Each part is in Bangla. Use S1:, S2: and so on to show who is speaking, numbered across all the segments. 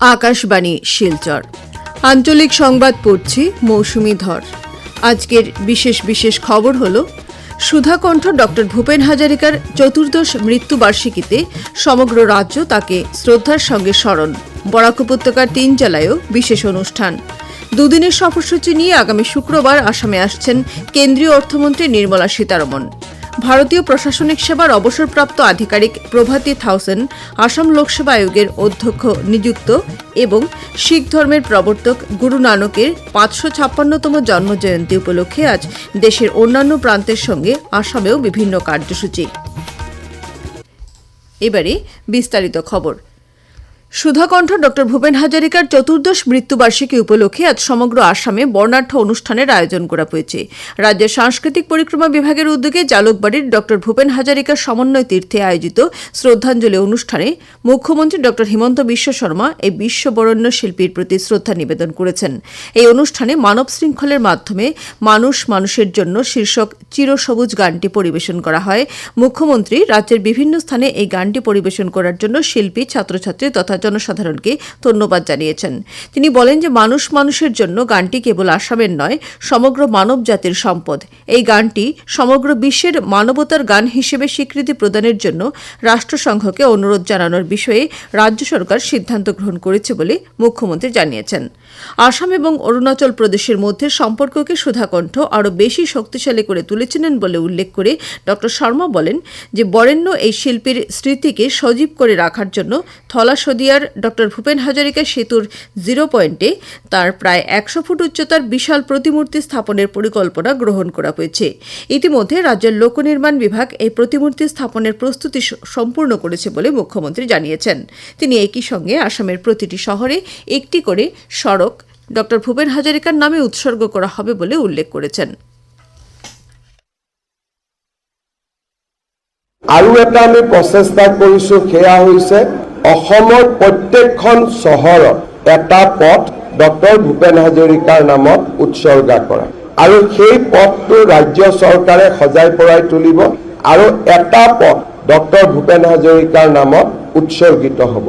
S1: আকাশবাণী শিলচর। আঞ্চলিক সংবাদ পড়ছি মৌসুমি ধর। আজকের বিশেষ বিশেষ খবর হল, সুধাকণ্ঠ ডক্টর ভূপেন হাজারিকার চতুর্দশ মৃত্যুবার্ষিকীতে সমগ্র রাজ্য তাকে শ্রদ্ধার সঙ্গে স্মরণ। বরাক উপত্যকার তিন জেলায়ও বিশেষ অনুষ্ঠান। দুদিনের সফরসূচি নিয়ে আগামী শুক্রবার আসামে আসছেন কেন্দ্রীয় অর্থমন্ত্রী নির্মলা সীতারমণ। ভারতীয় প্রশাসনিক সেবার অবসরপ্রাপ্ত আধিকারিক প্রভাতী থাউসেন আসাম লোকসেবা আয়োগের অধ্যক্ষ নিযুক্ত এবং শিখ ধর্মের প্রবর্তক গুরু নানকের পাঁচশো ছাপ্পান্নতম জন্মজয়ন্তী উপলক্ষে আজ দেশের অন্যান্য প্রান্তের সঙ্গে আসামেও বিভিন্ন কার্যসূচি। এবারে বিস্তারিত খবর। সুধাকণ্ঠ, ডক্টর ভূপেন হাজারিকার চতুর্দশ মৃত্যুবার্ষিকী উপলক্ষে আজ সমগ্র আসামে বর্ণাঢ্য অনুষ্ঠানের আয়োজন করা হয়েছে। রাজ্যের সাংস্কৃতিক পরিক্রমা বিভাগের উদ্যোগে জালুকবাড়ির ডক্টর ভূপেন হাজারিকার সমন্বয় তীর্থে আয়োজিত শ্রদ্ধাঞ্জলি অনুষ্ঠানে মুখ্যমন্ত্রী ডক্টর হিমন্ত বিশ্ব শর্মা এই বিশ্ববরণ্য শিল্পীর প্রতি শ্রদ্ধা নিবেদন করেছেন। এই অনুষ্ঠানে মানব শৃঙ্খলের মাধ্যমে মানুষ মানুষের জন্য শীর্ষক চিরসবুজ গানটি পরিবেশন করা হয়। মুখ্যমন্ত্রী রাজ্যের বিভিন্ন স্থানে এই গানটি পরিবেশন করার জন্য শিল্পী, ছাত্রছাত্রী তথা জনসাধারণকে ধন্যবাদ জানিয়েছেন। তিনি বলেন যে, মানুষ মানুষের জন্য গানটি কেবল আসামের নয়, সমগ্র মানব জাতির সম্পদ। এই গানটি সমগ্র বিশ্বের মানবতার গান হিসেবে স্বীকৃতি প্রদানের জন্য রাষ্ট্রসংঘকে অনুরোধ জানানোর বিষয়ে রাজ্য সরকার সিদ্ধান্ত গ্রহণ করেছে বলে মুখ্যমন্ত্রী জানিয়েছেন। আসাম এবং অরুণাচল প্রদেশের মধ্যে সম্পর্ককে সুধাকণ্ঠ আরও বেশি শক্তিশালী করে তুলেছিলেন বলে উল্লেখ করে ড শর্মা বলেন যে বরেণ্য এই শিল্পীর স্মৃতিকে সজীব করে রাখার জন্য থলা সদিয়ার ড ভূপেন হাজারিকা সেতুর জিরো পয়েন্টে তার প্রায় একশো ফুট উচ্চতার বিশাল প্রতিমূর্তি স্থাপনের পরিকল্পনা গ্রহণ করা হয়েছে। ইতিমধ্যে রাজ্যের লোকনির্মাণ বিভাগ এই প্রতিমূর্তি স্থাপনের প্রস্তুতি সম্পূর্ণ করেছে বলে মুখ্যমন্ত্রী জানিয়েছেন। তিনি একই সঙ্গে আসামের প্রতিটি শহরে একটি করে সড়ক ড ভূপেন হাজারিকার নামে উৎসর্গ করা হবে বলে উল্লেখ করেছেন।
S2: আৰু এটা আমি প্ৰচেষ্টা কৰিছোঁ, সেয়া হৈছে অসমৰ প্ৰত্যেকখন চহৰত এটা পথ ডক্টৰ ভূপেন হাজৰিকাৰ নামত উৎসৰ্গা কৰা। আৰু সেই পথটো ৰাজ্য চৰকাৰে সজাই পৰাই তুলিব আৰু এটা পথ ডক্টৰ ভূপেন হাজৰিকাৰ নামত উৎসৰ্গিত হ'ব।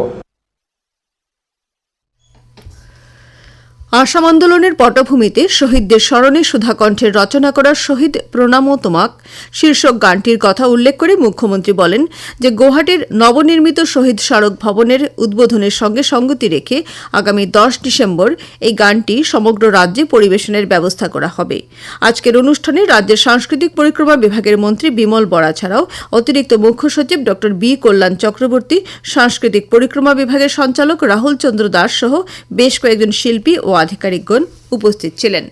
S1: আসাম আন্দোলনের পটভূমিতে শহীদদের স্মরণে সুধাকণ্ঠের রচনা করা শহীদ প্রণাম তোমাক। শীর্ষক গানটির কথা উল্লেখ করে মুখ্যমন্ত্রী বলেন যে, গুয়াহাটির নবনির্মিত শহীদ স্মারক ভবনের উদ্বোধনের সঙ্গে সঙ্গতি রেখে আগামী দশ ডিসেম্বর এই গানটি সমগ্র রাজ্যে পরিবেশনের ব্যবস্থা করা হবে। আজকের অনুষ্ঠানে রাজ্যের সাংস্কৃতিক পরিক্রমা বিভাগের মন্ত্রী বিমল বরা ছাড়াও অতিরিক্ত মুখ্য সচিব ড বি কল্যাণ চক্রবর্তী, সাংস্কৃতিক পরিক্রমা বিভাগের সঞ্চালক রাহুল চন্দ্র দাস সহ বেশ কয়েকজন শিল্পী ও আধিকারিকগণ উপস্থিত ছিলেন।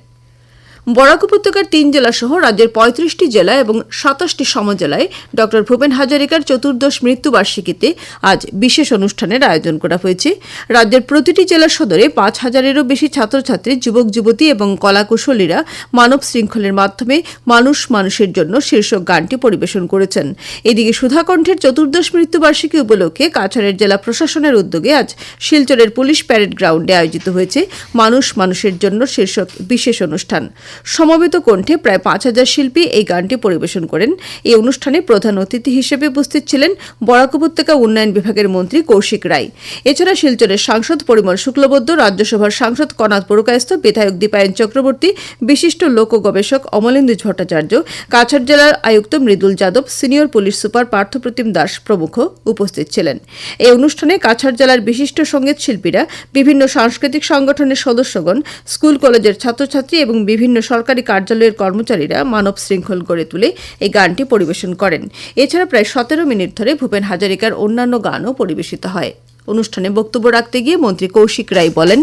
S1: বরাক উপত্যকার তিন জেলা সহ রাজ্যের পঁয়ত্রিশটি জেলা এবং সাতাশটি সমজেলায় ড ভূপেন হাজারিকার চতুর্দশ মৃত্যুবার্ষিকীতে আজ বিশেষ অনুষ্ঠানের আয়োজন করা হয়েছে। রাজ্যের প্রতিটি জেলা সদরে পাঁচ হাজারেরও বেশি ছাত্রছাত্রী, যুবক, যুবতী এবং কলাকুশলীরা মানব শৃঙ্খলের মাধ্যমে মানুষ মানুষের জন্য শীর্ষক গানটি পরিবেশন করেছেন। এদিকে সুধাকণ্ঠের চতুর্দশ মৃত্যুবার্ষিকী উপলক্ষে কাছাড়ের জেলা প্রশাসনের উদ্যোগে আজ শিলচরের পুলিশ প্যারেড গ্রাউন্ডে আয়োজিত হয়েছে মানুষ মানুষের জন্য শীর্ষক বিশেষ অনুষ্ঠান। সমবেত কণ্ঠে প্রায় পাঁচ হাজার শিল্পী এই গানটি পরিবেশন করেন। এই অনুষ্ঠানে প্রধান অতিথি হিসেবে উপস্থিত ছিলেন বরাক উপত্যকা উন্নয়ন বিভাগের মন্ত্রী কৌশিক রায়। এছাড়া শিলচরের সাংসদ পরিমল শুক্লবদ্ধ রাজ্যসভার সাংসদ কনাথ বড়ুকায়স্থ বিধায়ক দীপায়ন চক্রবর্তী, বিশিষ্ট লোক গবেষক অমলেন্দু ভট্টাচার্য, কাছাড় জেলার আয়ুক্ত Mridul Yadav, senior police super Parthapratim Das প্রমুখ উপস্থিত ছিলেন। এই অনুষ্ঠানে কাছাড় জেলার বিশিষ্ট সংগীত শিল্পীরা, বিভিন্ন সাংস্কৃতিক সংগঠনের সদস্যগণ, স্কুল কলেজের ছাত্রছাত্রী এবং বিভিন্ন সরকারি কার্যালয়ের কর্মচারীরা মানব শৃঙ্খল গড়ে তুলে এই গানটি পরিবেশন করেন। এছাড়া প্রায় সতেরো মিনিট ধরে ভূপেন হাজারিকার অন্যান্য গানও পরিবেশিত হয়। অনুষ্ঠানে বক্তব্য রাখতে গিয়ে মন্ত্রী কৌশিক রায় বলেন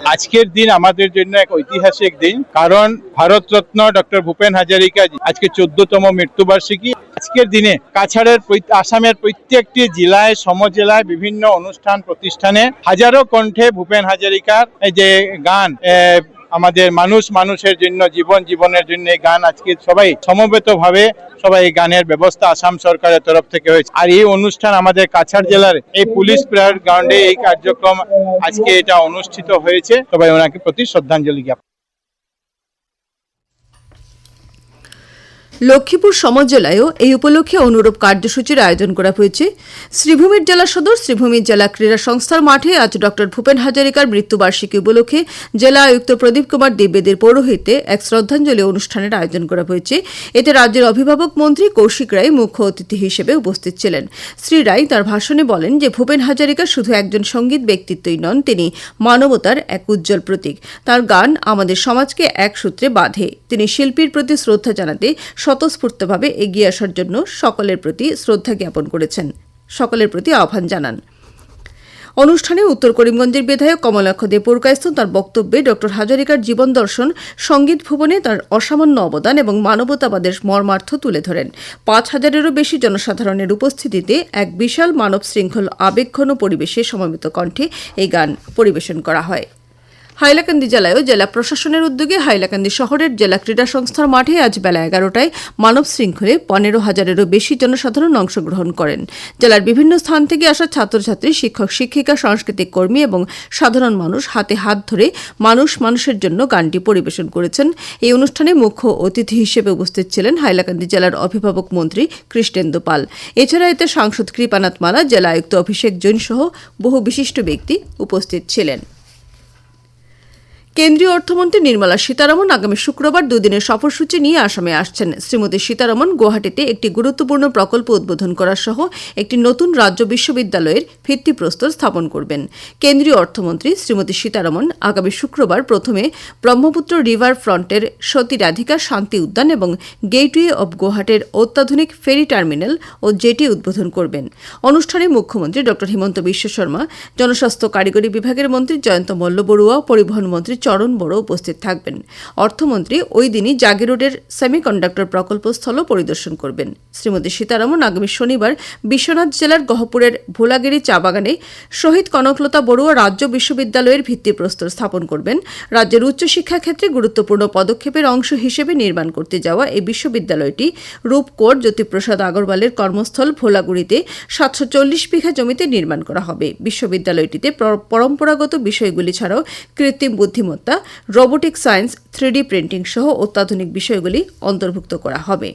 S3: আজকের দিন আমাদের জন্য এক ঐতিহাসিক দিন, কারণ ভারতরত্ন ডক্টর ভূপেন হাজারিকা আজকে চোদ্দতম মৃত্যুবার্ষিকী। আজকের দিনে কাছাড়ের আসামের প্রত্যেকটি জেলায়, সমজেলায় বিভিন্ন অনুষ্ঠান, প্রতিষ্ঠানে হাজারো কণ্ঠে ভূপেন হাজারিকার যে গান আমাদের মানুষ মানুষের জন্য, জীবন জীবনের জন্য গান আজকে সবাই সমবেত ভাবে সবাই এই গানের ব্যবস্থা আসাম সরকারের তরফ থেকে হয়েছে। আর এই অনুষ্ঠান আমাদের কাছাড় জেলার এই পুলিশ প্রেয়ার গ্রাউন্ডে এই কার্যক্রম আজকে এটা অনুষ্ঠিত হয়েছে। সবাই ওনাকে প্রতি শ্রদ্ধাঞ্জলি জ্ঞাপন
S1: লক্ষ্মীপুর সমাজ জেলায়ও এই উপলক্ষে অনুরূপ কার্যসূচির আয়োজন করা হয়েছে। শ্রীভূমির জেলা সদর, শ্রীভূমির জেলা ক্রীড়া সংস্থার মাঠে আজ ডক্টর ভূপেন হাজারিকার মৃত্যুবার্ষিকী উপলক্ষে জেলা আয়ুক্ত প্রদীপ কুমার দ্বিবেদীর পৌরোহিত্যে এক শ্রদ্ধাঞ্জলি অনুষ্ঠানের আয়োজন করা হয়েছে। এতে রাজ্যের অভিভাবক মন্ত্রী কৌশিক রায় মুখ্য অতিথি হিসেবে উপস্থিত ছিলেন। শ্রী রায় তার ভাষণে বলেন যে, ভূপেন হাজারিকা শুধু একজন সংগীত ব্যক্তিত্বই নন, তিনি মানবতার এক উজ্জ্বল প্রতীক। তার গান আমাদের সমাজকে এক সূত্রে বাঁধে। তিনি শিল্পীর প্রতি শ্রদ্ধা জানাতে স্বতঃস্ফূর্তভাবে এগিয়ে আসার জন্য সকলের প্রতি শ্রদ্ধা জ্ঞাপন করেছেন। সকলের প্রতি আহ্বান জানান। অনুষ্ঠানে উত্তর করিমগঞ্জের বিধায়ক কমলাক্ষ দে তার বক্তব্যে ড. হাজারিকার জীবন দর্শন, সংগীত ভুবনে তার অসামান্য অবদান এবং মানবতাবাদের মর্মার্থ তুলে ধরেন। পাঁচ হাজারেরও বেশি জনসাধারণের উপস্থিতিতে এক বিশাল মানব শৃঙ্খল আবেগঘন পরিবেশে সমবেত কণ্ঠে এই গান পরিবেশন করা হয়। হাইলাকান্দি জেলায়ও জেলা প্রশাসনের উদ্যোগে হাইলাকান্দি শহরের জেলা ক্রীড়া সংস্থার মাঠে আজ বেলা এগারোটায় মানব শৃঙ্খলে পনেরো হাজারেরও বেশি জনসাধারণ অংশগ্রহণ করেন। জেলার বিভিন্ন স্থান থেকে আসা ছাত্রছাত্রী, শিক্ষক, শিক্ষিকা, সাংস্কৃতিক কর্মী এবং সাধারণ মানুষ হাতে হাত ধরে মানুষ মানুষের জন্য গানটি পরিবেশন করেছেন। এই অনুষ্ঠানে মুখ্য অতিথি হিসেবে উপস্থিত ছিলেন হাইলাকান্দি জেলার অভিভাবক মন্ত্রী কৃষ্ণেন্দু পাল। এছাড়া এতে সাংসদ কৃপানাথ মালা, জেলা আয়ুক্ত অভিষেক জৈন সহ বহু বিশিষ্ট ব্যক্তি উপস্থিত ছিলেন। কেন্দ্রীয় অর্থমন্ত্রী নির্মলা সীতারামন আগামী শুক্রবার দুদিনের সফরসূচি নিয়ে আসামে আসছেন। শ্রীমতী সীতারামন গুয়াহাটিতে একটি গুরুত্বপূর্ণ প্রকল্প উদ্বোধন করা সহ একটি নতুন রাজ্য বিশ্ববিদ্যালয়ের ভিত্তিপ্রস্তর স্থাপন করবেন। কেন্দ্রীয় অর্থমন্ত্রী শ্রীমতী সীতারমন আগামী শুক্রবার প্রথমে ব্রহ্মপুত্র রিভার ফ্রন্টের সতী রাধিকা শান্তি উদ্যান এবং গেটওয়ে অব গুয়াহাটের অত্যাধুনিক ফেরি টার্মিনাল ও জেটি উদ্বোধন করবেন। অনুষ্ঠানে মুখ্যমন্ত্রী ড হিমন্ত বিশ্ব শর্মা, জনস্বাস্থ্য কারিগরি বিভাগের মন্ত্রী জয়ন্ত মল্ল বড়ুয়া, পরিবহন মন্ত্রী চরণ বড় উপস্থিত থাকবেন। অর্থমন্ত্রী ওই দিনই জাগি রোডের সেমিকন্ডাক্টর প্রকল্প স্থল পরিদর্শন করবেন। শ্রীমতী সীতারামন আগামী শনিবার বিশ্বনাথ জেলার গহপুরের ভোলাগিরি চা বাগানে শহীদ কনকলতা বড়ুয়া রাজ্য বিশ্ববিদ্যালয়ের ভিত্তিপ্রস্তর স্থাপন করবেন। রাজ্যের উচ্চশিক্ষা ক্ষেত্রে গুরুত্বপূর্ণ পদক্ষেপের অংশ হিসেবে নির্মাণ করতে যাওয়া এই বিশ্ববিদ্যালয়টি রূপকোট জ্যোতিপ্রসাদ আগরওয়ালের কর্মস্থল ভোলাগুড়িতে সাতশো চল্লিশ বিঘা জমিতে নির্মাণ করা হবে। বিশ্ববিদ্যালয়টিতে পরম্পরাগত বিষয়গুলি ছাড়াও কৃত্রিম বুদ্ধিমত্তা রোবোটিক সায়েন্স, থ্রিডি প্রিন্টিং সহ অত্যাধুনিক বিষয়গুলি অন্তর্ভুক্ত করা হবে।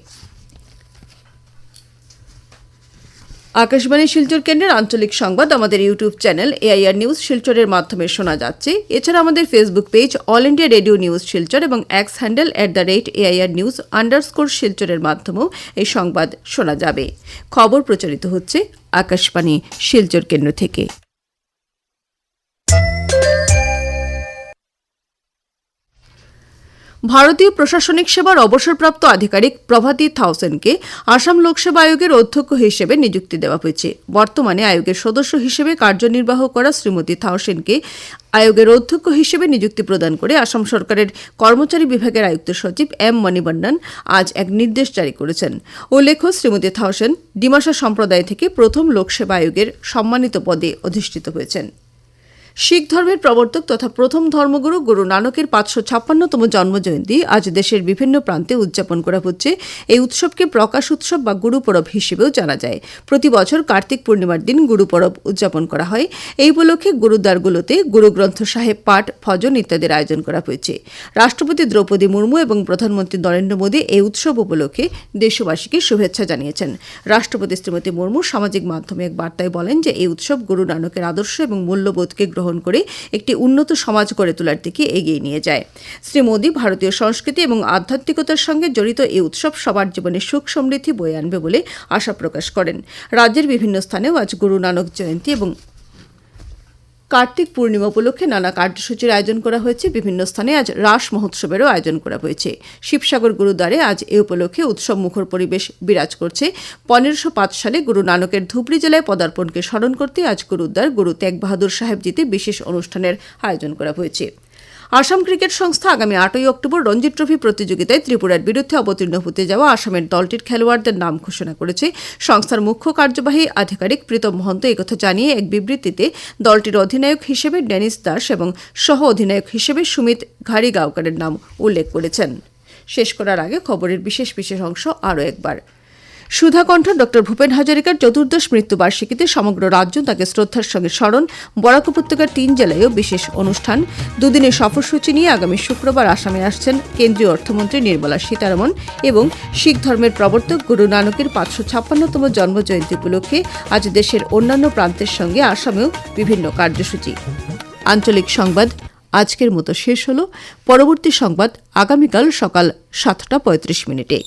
S1: আকাশবাণী শিলচর কেন্দ্রের আঞ্চলিক সংবাদ আমাদের ইউটিউব চ্যানেল এআইআর নিউজ শিলচরের মাধ্যমে শোনা যাচ্ছে। এছাড়া আমাদের Facebook page All India Radio news Silchar এবং X handle at the rate AIR news underscore শিলচরের মাধ্যমেও এই সংবাদ শোনা যাবে। খবর প্রচারিত হচ্ছে আকাশবাণী শিলচর কেন্দ্র থেকে। ভারতীয় প্রশাসনিক সেবার অবসরপ্রাপ্ত আধিকারিক প্রভাতী থাউসেনকে আসাম লোকসেবা আয়োগের অধ্যক্ষ হিসেবে নিযুক্তি দেওয়া হয়েছে। বর্তমানে আয়োগের সদস্য হিসেবে কার্যনির্বাহ করা শ্রীমতী থাউসেনকে আয়োগের অধ্যক্ষ হিসেবে নিযুক্তি প্রদান করে আসাম সরকারের কর্মচারী বিভাগের আয়ুক্ত সচিব এম মণিবন্নন আজ এক নির্দেশ জারি করেছেন। উল্লেখ্য, শ্রীমতী থাউসেন ডিমাসা সম্প্রদায় থেকে প্রথম লোকসেবা আয়োগের সম্মানিত পদে অধিষ্ঠিত হয়েছেন। শিখ ধর্মের প্রবর্তক তথা প্রথম ধর্মগুরু গুরু নানকের পাঁচশো ছাপ্পান্নতম জন্মজয়ন্তী আজ দেশের বিভিন্ন প্রান্তে উদযাপন করা হচ্ছে। এই উৎসবকে প্রকাশ উৎসব বা গুরু পরব হিসেবেও জানা যায়। প্রতি বছর কার্তিক পূর্ণিমার দিন গুরু পরব উদযাপন করা হয়। এই উপলক্ষে গুরুদ্বারগুলোতে গুরুগ্রন্থ সাহেব, পাঠ, ভজন ইত্যাদির আয়োজন করা হয়েছে। রাষ্ট্রপতি দ্রৌপদী মুর্মু এবং প্রধানমন্ত্রী নরেন্দ্র মোদী এই উৎসব উপলক্ষে দেশবাসীকে শুভেচ্ছা জানিয়েছেন। রাষ্ট্রপতি শ্রীমতী মুর্মু সামাজিক মাধ্যমে এক বার্তায় বলেন যে, এই উৎসব গুরু নানকের আদর্শ এবং মূল্যবোধকে গ্রহণ করে একটি উন্নত সমাজ গড়ে তোলার দিকে এগিয়ে নিয়ে যায়। শ্রী মোদী ভারতীয় সংস্কৃতি এবং আধ্যাত্মিকতার সঙ্গে জড়িত এই উৎসব সবার জীবনে সুখ সমৃদ্ধি বয়ে আনবে বলে আশা প্রকাশ করেন। রাজ্যের বিভিন্ন স্থানেও আজ গুরু নানক জয়ন্তী এবং কার্তিক পূর্ণিমা উপলক্ষে নানা কার্যসূচির আয়োজন করা হয়েছে। বিভিন্ন স্থানে আজ রাস মহোৎসবেরও আয়োজন করা হয়েছে। শিবসাগর গুরুদ্বারে আজ এ উপলক্ষে উৎসব মুখর পরিবেশ বিরাজ করছে। পনেরোশো পাঁচ সালে গুরু নানকের ধুবড়ি জেলায় পদার্পণকে স্মরণ করতে আজ গুরুদ্বার গুরু তেগ বাহাদুর সাহেবজিতে বিশেষ অনুষ্ঠানের আয়োজন করা হয়েছে। আসাম ক্রিকেট সংস্থা আগামী আটই অক্টোবর রঞ্জি ট্রফি প্রতিযোগিতায় ত্রিপুরার বিরুদ্ধে অবতীর্ণ হতে যাওয়া আসামের দলটির খেলোয়াড়দের নাম ঘোষণা করেছে। সংস্থার মুখ্য কার্যবাহী আধিকারিক প্রীতম মহন্ত একথা জানিয়ে এক বিবৃতিতে দলটির অধিনায়ক হিসেবে ডেনিস দাস এবং সহ অধিনায়ক হিসেবে সুমিত ঘাড়িগাঁওকারের নাম উল্লেখ করেছেন। শেষ করার আগে খবরের বিশেষ বিশেষ অংশ আরও একবার। সুধাকণ্ঠ, ডক্টর ভূপেন হাজারিকার চতুর্দশ মৃত্যুবার্ষিকীতে সমগ্র রাজ্য তাকে শ্রদ্ধার সঙ্গে স্মরণ। বরাক উপত্যকার তিন জেলায়ও বিশেষ অনুষ্ঠান। দুদিনের সফরসূচি নিয়ে আগামী শুক্রবার আসামে আসছেন কেন্দ্রীয় অর্থমন্ত্রী নির্মলা সীতারমন এবং শিখ ধর্মের প্রবর্তক গুরু নানকের পাঁচশো ছাপ্পান্নতম জন্মজয়ন্তী উপলক্ষে আজ দেশের অন্যান্য প্রান্তের সঙ্গে আসামেও বিভিন্ন কার্যসূচি। আঞ্চলিক সংবাদ, আজকের মতো শেষ হলো। পরবর্তী সংবাদ আগামীকাল সকাল সাতটা পঁয়ত্রিশ মিনিটে।